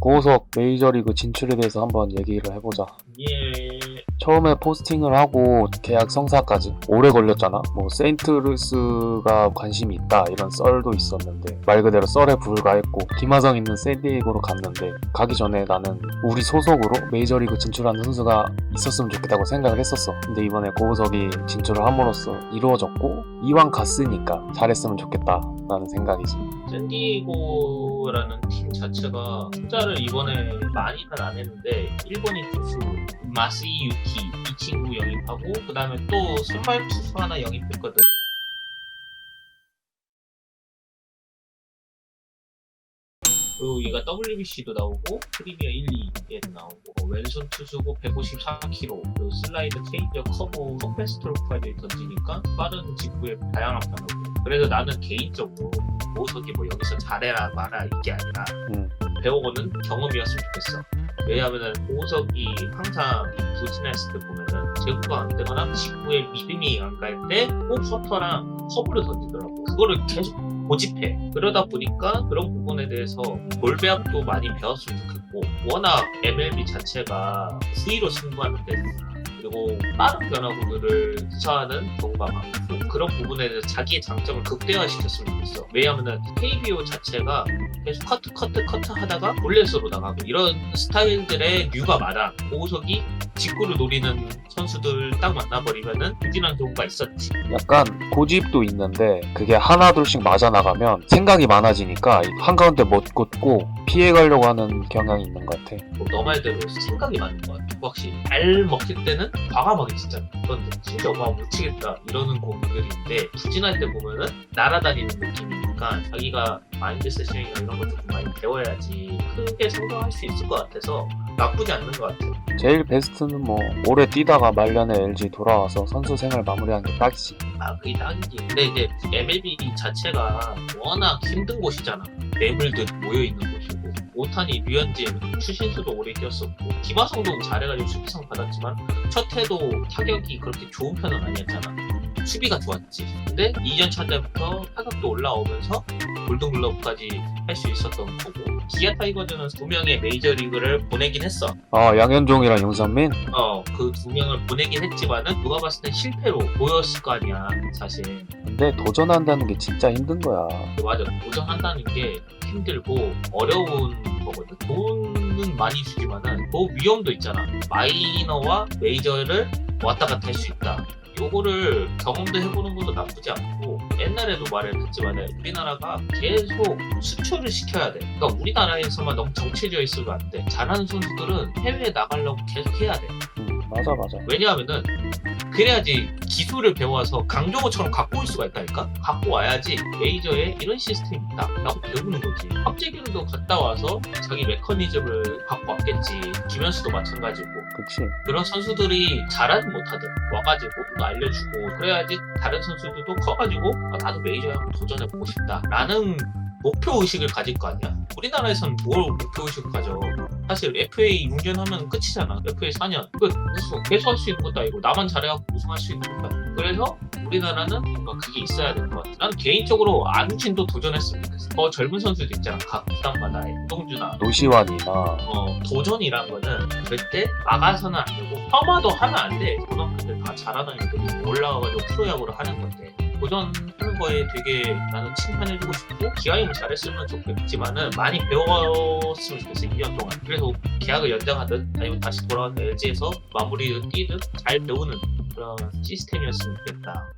고우석 메이저리그 진출에 대해서 한번 얘기를 해보자. 예. 처음에 포스팅을 하고 계약 성사까지 오래 걸렸잖아. 뭐 세인트루스가 관심이 있다 이런 썰도 있었는데 말 그대로 썰에 불과했고 김하성 있는 샌디에이고로 갔는데 가기 전에 나는 우리 소속으로 메이저리그 진출하는 선수가 있었으면 좋겠다고 생각을 했었어. 근데 이번에 고우석이 진출을 함으로써 이루어졌고 이왕 갔으니까 잘했으면 좋겠다라는 생각이지. 샌디에고라는 팀 자체가 투자를 이번에 많이는 안 했는데 일본인 투수 마스이 유키 이 친구 영입하고 그 다음에 또 선발 투수 하나 영입했거든. 그리고 얘가 WBC도 나오고 프리미어 1, 2에도 나오고 어, 왼손 투수고 154kg 그리고 슬라이드 체인저 커브 컵페스트로까지 던지니까 빠른 직구에 다양한 변화고 그래서 나는 개인적으로 모석이 뭐 여기서 잘해라 마라 이게 아니라 음. 배워보는 경험이었으면 좋겠어. 왜냐하면은 보석이 항상 부진했을 때 보면은 제구가 안 되거나 직구에 믿음이 안 갈 때꼭 커터랑 커브를 던지더라고. 그거를 계속 고집해. 그러다 보니까 그런 부분에 대해서 볼배합도 많이 배웠으면 좋겠고 워낙 MLB 자체가 수위로 승부하는 데잖아. 그리고 빠른 변화구들을 투자하는 경우가 많고 그런 부분에 대해서 자기의 장점을 극대화시켰으면 좋겠어. 왜냐하면은 KBO 자체가 계속 커트 커트 커트 하다가 볼넷으로 나가고 이런 스타일들의 류가 많아. 보석이 직구를 노리는 선수들 딱 만나버리면은 부진한 경우가 있었지. 약간 고집도 있는데 그게 하나 둘씩 맞아 나가면 생각이 많아지니까 한가운데 못 꽂고 피해 가려고 하는 경향이 있는 것 같아. 뭐 너 말대로 생각이 많은 것 같아. 확실히. 알 먹힐 때는 과감하게 진짜 그런데 진짜 엄마 묻히겠다 이러는 공들인데 부진할 때 보면은 날아다니는 느낌이니까 자기가 마인드 세팅이나 이런 좀 많이 배워야지 크게 성장할 수 있을 것 같아서 나쁘지 않는 것 같아 제일 베스트는 뭐 오래 뛰다가 말년에 LG 돌아와서 선수 생활 마무리하는 게 딱이지. 아 그게 딱이지. 근데 이제 MLB 자체가 워낙 힘든 곳이잖아. 매물들 모여 있는 곳이고. 오타니, 류현진, 추신수도 오래 뛰었었고. 김하성도 잘해가지고 수비상 받았지만 첫 해도 타격이 그렇게 좋은 편은 아니었잖아 수비가 좋았지. 근데 2년 차 때부터 타격도 올라오면서 골든글러브까지 할 수 있었던 거고 기아 타이거즈는 두 명의 메이저리그를 보내긴 했어. 아 양현종이랑 윤선민? 어그 두 명을 보내긴 했지만은 누가 봤을 땐 실패로 보였을 거 아니야 사실. 근데 도전한다는 게 진짜 힘든 거야. 맞아. 도전한다는 게 힘들고 어려운 거거든. 돈은 많이 주지만은 그 위험도 있잖아. 마이너와 메이저를 왔다 갔다 할 수 있다 요거를 경험도 해보는 것도 나쁘지 않고 옛날에도 말을 했지만은 우리나라가 계속 수출을 시켜야 돼. 그러니까 우리나라에서만 너무 정체되어 있으면 안 돼. 잘하는 선수들은 해외에 나가려고 계속 해야 돼. 음, 맞아 맞아. 왜냐하면은 그래야지 기술을 배워서 강정호처럼 갖고 올 수가 있다니까? 갖고 와야지 메이저에 이런 시스템이 있다. 라고 배우는 거지. 합재기도 갔다 와서 자기 메커니즘을 갖고 왔겠지. 김현수도 마찬가지고. 그치. 그런 선수들이 잘하지 못하든 와가지고 또 알려주고 그래야지 다른 선수들도 커가지고 아, 나도 메이저에 한번 도전해보고 싶다. 라는 목표 의식을 가질 거 아니야. 우리나라에서는 뭘 목표 의식을 가져 사실 FA 6년 하면 끝이잖아. FA 4년. 끝 우승 계속 할 수 있는 것도 아니고 나만 잘해갖고 우승할 수 있는 것도 아니고. 그래서 우리나라는 뭔가 그게 있어야 될 것 같아. 난 개인적으로 안우진도 도전했으면 좋겠어. 더 젊은 선수들 있잖아. 각 구단마다. 동준아. 노시환이나. 어, 도전이란 거는 절대 막아서는 안 되고 폄하도 하면 안 돼. 고등학교들 다 잘하는 애들이 올라와가지고 프로야구를 하는 건데 도전하는 거에 되게 나는 칭찬해주고 싶고 기아이면 잘했으면 좋겠지만은 많이 배웠으면 좋겠어 2년 동안. 그래서 계약을 연장하든 아니면 다시 돌아와서 LG에서 마무리를 뛰든 잘 배우는 그런 시스템이었으면 좋겠다.